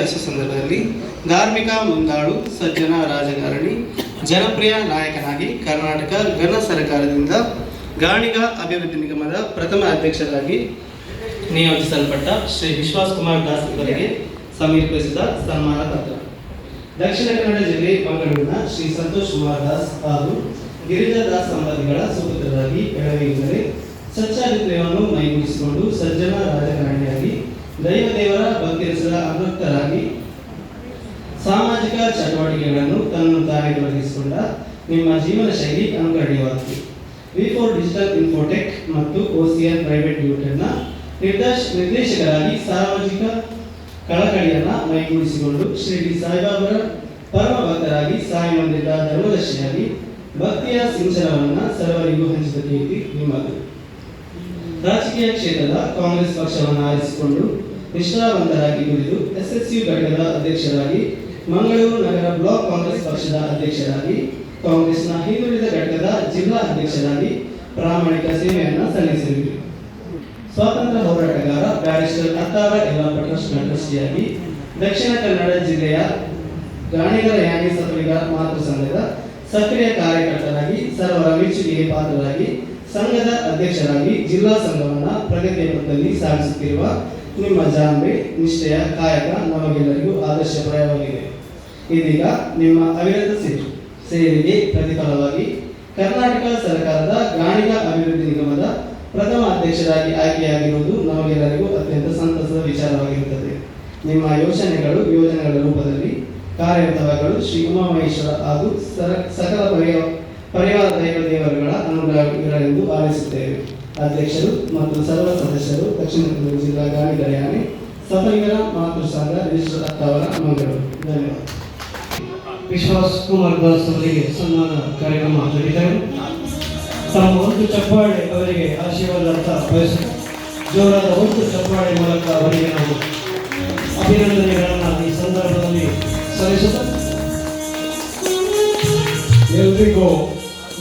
ಸಂದರ್ಭದಲ್ಲಿ ಧಾರ್ಮಿಕ ಮುಂದಾಳು ಸಜ್ಜನ ರಾಜಕಾರಣಿ, ಜನಪ್ರಿಯ ನಾಯಕನಾಗಿ ಕರ್ನಾಟಕ ಗಣ ಸರ್ಕಾರದಿಂದ ಗಾಣಿಗ ಅಭಿವೃದ್ಧಿ ನಿಗಮದ ಪ್ರಥಮ ಅಧ್ಯಕ್ಷರಾಗಿ ನಿಯೋಜಿಸಲ್ಪಟ್ಟ ಶ್ರೀ ವಿಶ್ವಾಸ್ ಕುಮಾರ್ ದಾಸ್ ಅವರಿಗೆ ಸಮೀಪಿಸಿದ ಸನ್ಮಾನ ಪತ್ರ. ದಕ್ಷಿಣ ಕನ್ನಡ ಜಿಲ್ಲೆ ಮಂಗಳೂರಿನ ಶ್ರೀ ಸಂತೋಷ್ ಕುಮಾರ್ ದಾಸ್ ಹಾಗೂ ಗಿರಿಜಾ ದಾಸ್ ಸಂಬಂಧಿಗಳ ಸುಪುತ್ರರಾಗಿ ಬೆಳವಣಿಗೆದರೆ ಸಚ್ಚಾರಿತ್ರ್ಯವನ್ನು ಮೈಗೂಡಿಸಿಕೊಂಡು ಸಜ್ಜನ ಚಟುವಟಿಕೆಗಳನ್ನು ತನ್ನನ್ನು ತಾನೇ ತೊಡಗಿಸಿಕೊಂಡ ನಿಮ್ಮ ಜೀವನ ಶೈಲಿ ಅನುಕರಣೀಯವಾಗಿದೆ. ವಿ ಫೋರ್ ಡಿಜಿಟಲ್ ಇನ್ಫೋಟೆಕ್ ಮತ್ತು ಓಸಿಯನ್ ಪ್ರೈವೇಟ್ ಲಿಮಿಟೆಡ್ನ ನಿರ್ದೇಶ, ನಿರ್ದೇಶಕರಾಗಿ ಸಾರ್ವಜನಿಕ ಕಳಕಳಿಯನ್ನು ಮೈಗೂಡಿಸಿಕೊಂಡು ಶ್ರೀ ಸಾಯಿಬಾಬರ ಪರಮ ಭಕ್ತರಾಗಿ ಸಾಯಿ ಮಂದಿರದ ಧರ್ಮದರ್ಶಿಯಾಗಿ ಭಕ್ತಿಯ ಸಿಂಚನವನ್ನು ಸರ್ವರಿಗೂ ಹಂಚಿದ ಕೀರ್ತಿ ನಿಮ್ಮದು. ರಾಜಕೀಯ ಕ್ಷೇತ್ರದ ಕಾಂಗ್ರೆಸ್ ಪಕ್ಷವನ್ನು ಆರಿಸಿಕೊಂಡು ನಿಷ್ಠಾವಂತರಾಗಿ ದುಡಿದು ಎಸ್ಎಸ್ಯು ಘಟಕದ ಅಧ್ಯಕ್ಷರಾಗಿ ಮಂಗಳೂರು ನಗರ ಬ್ಲಾಕ್ ಕಾಂಗ್ರೆಸ್ ಪಕ್ಷದ ಅಧ್ಯಕ್ಷರಾಗಿ, ಕಾಂಗ್ರೆಸ್ನ ಹಿಂದುಳಿದ ಘಟಕದ ಜಿಲ್ಲಾ ಅಧ್ಯಕ್ಷರಾಗಿ ಪ್ರಾಮಾಣಿಕ ಸೇವೆಯನ್ನು ಸಲ್ಲಿಸಿದರು. ಸ್ವಾತಂತ್ರ್ಯ ಹೋರಾಟಗಾರ ಬ್ಯಾರಿಸ್ಟರ್ ಅತ್ತಾರ ಯಲ್ಲಾಪ ಟ್ರಸ್ಟ್ನ ಟ್ರಸ್ಟಿಯಾಗಿ ದಕ್ಷಿಣ ಕನ್ನಡ ಜಿಲ್ಲೆಯ ಗಾಣಿಗರ ಯಾನಿ ಸಫಲಿಗ ಮಾತೃ ಸಂಘದ ಸಕ್ರಿಯ ಕಾರ್ಯಕರ್ತರಾಗಿ ಸರ್ವರ ಮೆಚ್ಚುಗೆಗೆ ಪಾತ್ರರಾಗಿ ಸಂಘದ ಅಧ್ಯಕ್ಷರಾಗಿ ಜಿಲ್ಲಾ ಸಂಘವನ್ನು ಪ್ರಗತಿಯ ಪಥದಲ್ಲಿ ಸಾಗಿಸುತ್ತಿರುವ ನಿಮ್ಮ ಜಾಂಬೆ ನಿಷ್ಠೆಯ ಕಾಯಕ ನಮಗೆಲ್ಲರಿಗೂ ಆದರ್ಶಪ್ರಾಯವಾಗಿದೆ ಇದೀಗ ನಿಮ್ಮ ಅವಿರತ ಸೇವೆ ಸೇವೆಗೆ ಪ್ರತಿಫಲವಾಗಿ ಕರ್ನಾಟಕ ಸರ್ಕಾರದ ಗಾಣಿಗ ಅಭಿವೃದ್ಧಿ ನಿಗಮದ ಪ್ರಥಮ ಅಧ್ಯಕ್ಷರಾಗಿ ಆಯ್ಕೆಯಾಗಿರುವುದು ನಮಗೆಲ್ಲರಿಗೂ ಅತ್ಯಂತ ಸಂತಸದ ವಿಚಾರವಾಗಿರುತ್ತದೆ. ನಿಮ್ಮ ಯೋಚನೆಗಳು ಯೋಜನೆಗಳ ರೂಪದಲ್ಲಿ ಕಾರ್ಯರತವಾಗಲು ಶ್ರೀ ಉಮಾಮಹೇಶ್ವರ ಹಾಗೂ ಸರ- ಸಕಲ ಪರಿಯ, ಪರಿವಾರ ದೈವ ದೇವರುಗಳ ಅನುಗ್ರಹಗಳೆಂದು ಆಲಿಸುತ್ತೇವೆ. ಅಧ್ಯಕ್ಷರು ಮತ್ತು ಸರ್ವ ಸದಸ್ಯರು ದಕ್ಷಿಣ ಕನ್ನಡ ಜಿಲ್ಲಾ ಗಾಣಿಗರ ಯಾನೆ ಸಫಲಿಗರ ಮಾತೃ ಸಂಘ ರಿಜಿಸ್ಟರ್ ಅತ್ತಾವರ ಮಂಗಳೂರು. ಧನ್ಯವಾದ. ವಿಶ್ವಾಸ್ ಕುಮಾರ್ ದಾಸ್ ಅವರಿಗೆ ಸನ್ಮಾನ ಕಾರ್ಯಕ್ರಮ ನಡೀತಾರೆ ತಮ್ಮ ಒಂದು ಚಪ್ಪಾಳೆ ಅವರಿಗೆ ಆಶೀರ್ವಾದ ಅಂತ ಬಯಸ ಜೋರಾದ ಒಂದು ಚಪ್ಪಾಳೆ ಮೂಲಕ ಅವರಿಗೆ ನಾವು ಅಭಿನಂದನೆಗಳನ್ನು ಈ ಸಂದರ್ಭದಲ್ಲಿ ಸಲ್ಲಿಸುತ್ತ ಎಲ್ರಿಗೂ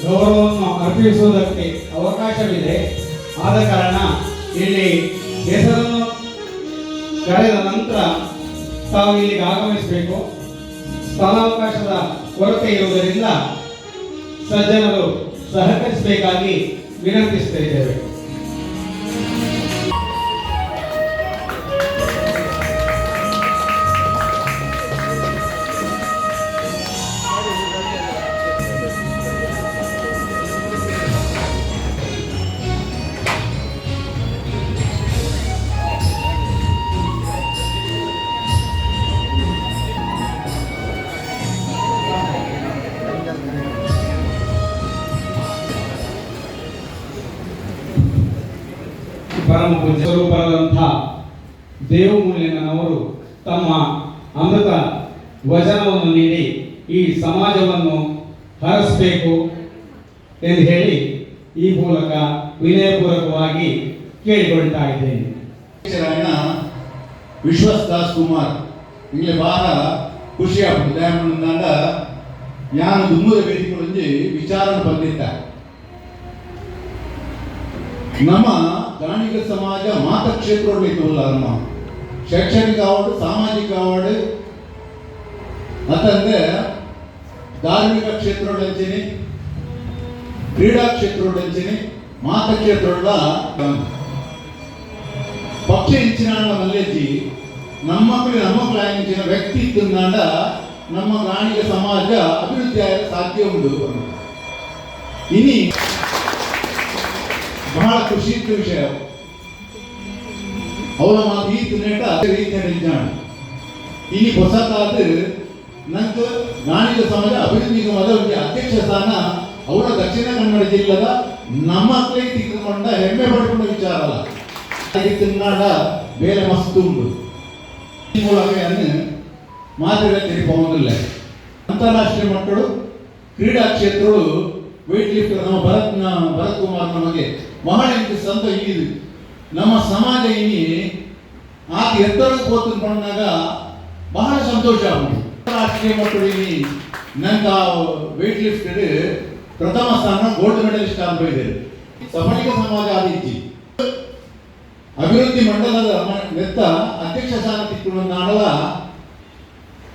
ಗೌರವವನ್ನು ಅರ್ಪಿಸುವುದಕ್ಕೆ ಅವಕಾಶವಿದೆ. ಆದ ಕಾರಣ ಇಲ್ಲಿ ಹೆಸರನ್ನು ಕರೆದ ನಂತರ ತಾವು ಇಲ್ಲಿಗೆ ಆಗಮಿಸಬೇಕು. ಸ್ಥಳಾವಕಾಶದ ಕೊರತೆ ಇರುವುದರಿಂದ ಸಜ್ಜನರು ಸಹಕರಿಸಬೇಕಾಗಿ ವಿನಂತಿಸ್ತಾ ಪರಮ ಪೂಜ್ಯ ಸ್ವರೂಪರಾದಂಥ ದೇವಮೂಲ್ಯನವರು ತಮ್ಮ ಅಮೃತ ವಚನವನ್ನು ನೀಡಿ ಈ ಸಮಾಜವನ್ನು ಹರಿಸಬೇಕು ಎಂದು ಹೇಳಿ ಈ ಮೂಲಕ ವಿನಯಪೂರ್ವಕವಾಗಿ ಕೇಳಿಕೊಳ್ತಾ ಇದ್ದೇನೆ. ವಿಶ್ವಸ್ ದಾಸ್ ಕುಮಾರ್ ನಿಮಗೆ ಬಹಳ ಖುಷಿ ಆಗ್ತದೆ. ನಾನು ಯಾನು ದುಮ್ಮದ ವೇದಿಕೆಗಳಲ್ಲಿ ವಿಚಾರ ಬಂದಿದ್ದ. ನಮ್ಮ ಗಾಣಿಗ ಸಮಾಜ ಮಾತ ಕ್ಷೇತ್ರಗಳು ಇತ್ತಲ್ಲ ನಮ್ಮ ಶೈಕ್ಷಣಿಕ ಅವಾರ್ಡ್ ಸಾಮಾಜಿಕ ಅವಾರ್ಡ್ ಮತ್ತಂದ್ರೆ ಧಾರ್ಮಿಕ ಕ್ಷೇತ್ರಗಳಂಚಿನಿ ಕ್ರೀಡಾ ಕ್ಷೇತ್ರಗಳಂಚಿನಿ ಮಾತ ಕ್ಷೇತ್ರಗಳ ಪಕ್ಷ ಇಚ್ಚಿನ ಮಲ್ಲೆಜ್ಜಿ ನಮ್ಮ ಮಕ್ಕಳು ನಮ್ಮ ಮಕ್ಕಳು ಆಗಿಂಚಿನ ವ್ಯಕ್ತಿ ಇತ್ತಂದಾಂಡ ನಮ್ಮ ಗಾಣಿಗ ಸಮಾಜ ಅಭಿವೃದ್ಧಿ ಆಗ ಸಾಧ್ಯ ಉಂಟು ಇನಿ ಬಹಳ ಖುಷಿ ಇತ್ತು ವಿಷಯ. ಅವರ ಮಾತು ಈ ತಿನ್ನೇಟ ರೀತಿಯ ನಿಜಾಣ. ಇನಿ ಹೊಸತಾದ ನಂತ ಗಾಣಿಗ ಸಮಾಜ ಅಭಿವೃದ್ಧಿ ನಿಗಮದ ಒಂದು ಅಧ್ಯಕ್ಷ ಸ್ಥಾನ ಅವರ ದಕ್ಷಿಣ ಕನ್ನಡ ಜಿಲ್ಲೆದ ನಮ್ಮ ಮಕ್ಕಳಿಗೆ ತಿಳ್ಕೊಂಡ ಹೆಮ್ಮೆ ಪಡ್ಕೊಂಡ ವಿಚಾರ ಅಲ್ಲ. ತಿನ್ನಾಡ ಬೇರೆ ಮಸ್ತು ಉಂಟು. ಈ ಮೂಲಕ ಅನ್ನು ಮಾತಿಗೆ ಅಂತಾರಾಷ್ಟ್ರೀಯ ಮಕ್ಕಳು ಕ್ರೀಡಾ ಕ್ಷೇತ್ರಗಳು ವೆಯ್ಟ್ ಲಿಫ್ಟರ್ ನಮ್ಮ ಭರತ್ ಭರತ್ ಕುಮಾರ್ ನಮಗೆ ಬಹಳ ಇಂಟ್ರೆಸ್ ಅಂತ ಇಲ್ಲಿ. ನಮ್ಮ ಸಮಾಜ ಇನ್ನಿ ಆತ ಎತ್ತರಕ್ಕೆ ಹೋತು ಬಂದಾಗ ಬಹಳ ಸಂತೋಷ ರಾಷ್ಟ್ರೀಯ ಇನಿ ನಂಗೆ ವೆಯ್ಟ್ ಲಿಫ್ಟರ್ ಪ್ರಥಮ ಸ್ಥಾನ ಗೋಲ್ಡ್ ಮೆಡಲಿಸ್ಟ್ ಅನ್ಬೋಯಿದೆ ಸಫಲಿಕ ಸಮಾಜ ಆದಿತ್ತಿ ಅಭಿವೃದ್ಧಿ ಮಂಡಲದ ನೆತ್ತ ಅಧ್ಯಕ್ಷ ಸ್ಥಾನ ತಿಕ್ಕೊಂಡು ನಾಡಲ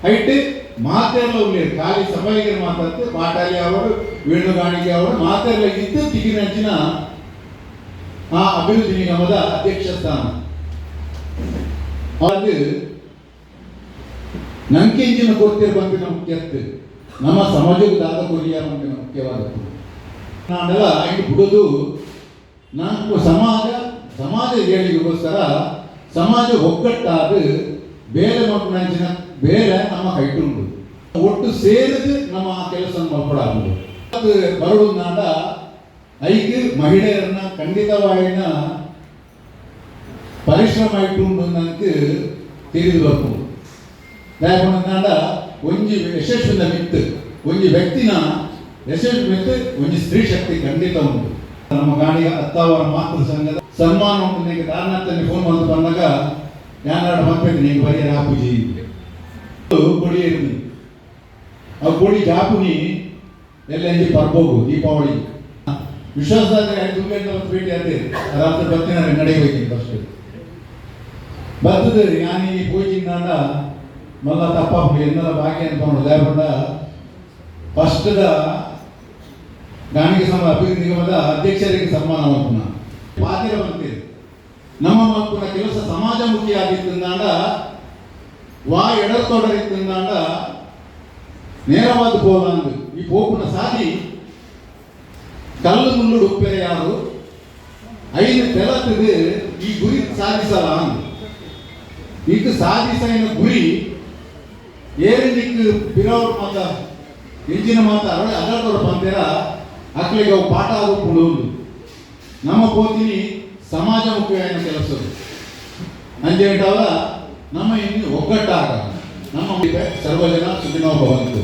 ಐಟ್ ಉಳ್ಳೇರು ಖಾಲಿ ಸಭೆಗೆ ಮಾತಾಡ್ತು, ಪಾಟಾಲಿ ಅವರು ವೇಣುಗಾಣಿಗೆ ಅವರು ಮಾತೆಲ್ಲ ಇದ್ದು ತಿಗಿನಂಚಿನ ಆ ಅಭಿವೃದ್ಧಿ ನಿಗಮದ ಅಧ್ಯಕ್ಷ ಸ್ಥಾನ. ಅದು ನಂಕೆಂಜಿನ ಕೊಡ್ತಿರ್ ಬಂದಿನ ಮುಖ್ಯತ್ತು ನಮ್ಮ ಸಮಾಜಕ್ಕೆ ದಾದ ಕೊರಿಯ ಬಂದಿನ ಮುಖ್ಯವಾದದ್ದು ನಾನೆಲ್ಲ ಐದು ಬಿಡೋದು ನಾನು ಸಮಾಜ ಸಮಾಜ ಹೇಳಿಗೋಸ್ಕರ ಸಮಾಜ ಒಗ್ಗಟ್ಟಾದ ಬೇರೆ ಮಕ್ಕಳ ಬೇರೆ ನಮ್ಮ ಕೈಟುಂಡು ಒಟ್ಟು ಸೇರಿದು ನಮ್ಮ ಆ ಕೆಲಸ ಮಲ್ಪಡಾಗುದು ಅದು ಬರುವುದು ನಾಡ ಐದು ಮಹಿಳೆಯರನ್ನ ಖಂಡಿತವಾಗಿನ ಪರಿಶ್ರಮ ಇಟ್ಟುಂಡು ನನಗೆ ತಿಳಿದು ಬರ್ಬೋದು. ದಾಯಕೊಂಡ ಒಂಜಿ ಯಶಸ್ವಿನ ಮಿತ್ತು, ಒಂಜಿ ವ್ಯಕ್ತಿನ ಯಶಸ್ವಿ ಮಿತ್ತು, ಒಂಜಿ ಸ್ತ್ರೀ ಶಕ್ತಿ ಖಂಡಿತ ಉಂಟು. ನಮ್ಮ ಗಾಡಿಯ ಅತ್ತಾವರ ಮಾತೃ ಸಂಘದ ಸನ್ಮಾನ ಉಂಟು. ನಿಮಗೆ ಫೋನ್ ಬಂದು ಬಂದಾಗ ಯಾನಾಡ ಮಕ್ಕಳಿಗೆ ನೀವು ಬರೀ ಆಪೂಜಿ ಕೊಡಿ ಇರ್ನಿ ಅವು ಕೋಳಿ ಜಾಪುನಿ ಎಲ್ಲ ಎಂಜಿ ಬರ್ಬೋದು, ದೀಪಾವಳಿ. ತುಂಬಿ ಅಂತ ಒಂದು ಭೇಟಿ ಅದೇ ರಾತ್ರಿ ಬರ್ತೀನಿ ನಡೆ ಹೋಗ್ತೀನಿ ಫಸ್ಟ್ ಬರ್ತದೆ ನಾನು ಈ ಪೂಜಿನಾಡ ಮಲ್ಲ ತಪ್ಪ ಎನ್ನಲ ಬಾಕಿ ಅನ್ಕೊಂಡು ಲೇಬಂಡ ಫಸ್ಟ್ದ ಗಾಣಿಗೆ ಸಮ ಅಭಿವೃದ್ಧಿ ನಿಗಮದ ಅಧ್ಯಕ್ಷರಿಗೆ ಸನ್ಮಾನ ಮಾಡ್ತೀನಿ ಪಾತ್ರ ನಮ್ಮ ಮಕ್ಕಳ ಕೆಲಸ ಸಮಾಜಮುಖಿ ಆಗಿತ್ತು ವಾ ಎಡತೊಡರಿತ್ತಂದಾಂಡ ನೇರವಾದ ಪೋಲಾಂದು ಈ ಸಾದಿ ಕಲ್ಲು ಮುಳ್ಳು ಉಪ್ಪೆರೆ ಯಾರು? ಐದು ತೆಲತದು, ಈ ಗುರಿ ಸಾಧಿಸಲ್ಲ ಅಂದು ಈಗ ಸಾಧಿಸಿನ ಗುರಿ ಏರಿನಿಕ್ ಬಿರೋರ್ ಮಾತ ಇಂಜಿನ ಮಾತ ಅರಳ ಅಗಲದವ್ರ ಬಂದಿರ ಅಕ್ಳಿಗೆ ಅವು ಪಾಠ ಆಗೋಕೊಂಡು ನಮ್ಮ ಪೋತಿನಿ ಸಮಾಜಮುಖಿಯಾದ ಕೆಲಸ ಅಂಜೇಟವ ನಮ್ಮ ಇನ್ನು ಒಗ್ಗಟ್ಟಾಗ ನಮ್ಮ ಸರ್ವಜನ ಸುಖಿನೋ ಭವಂತು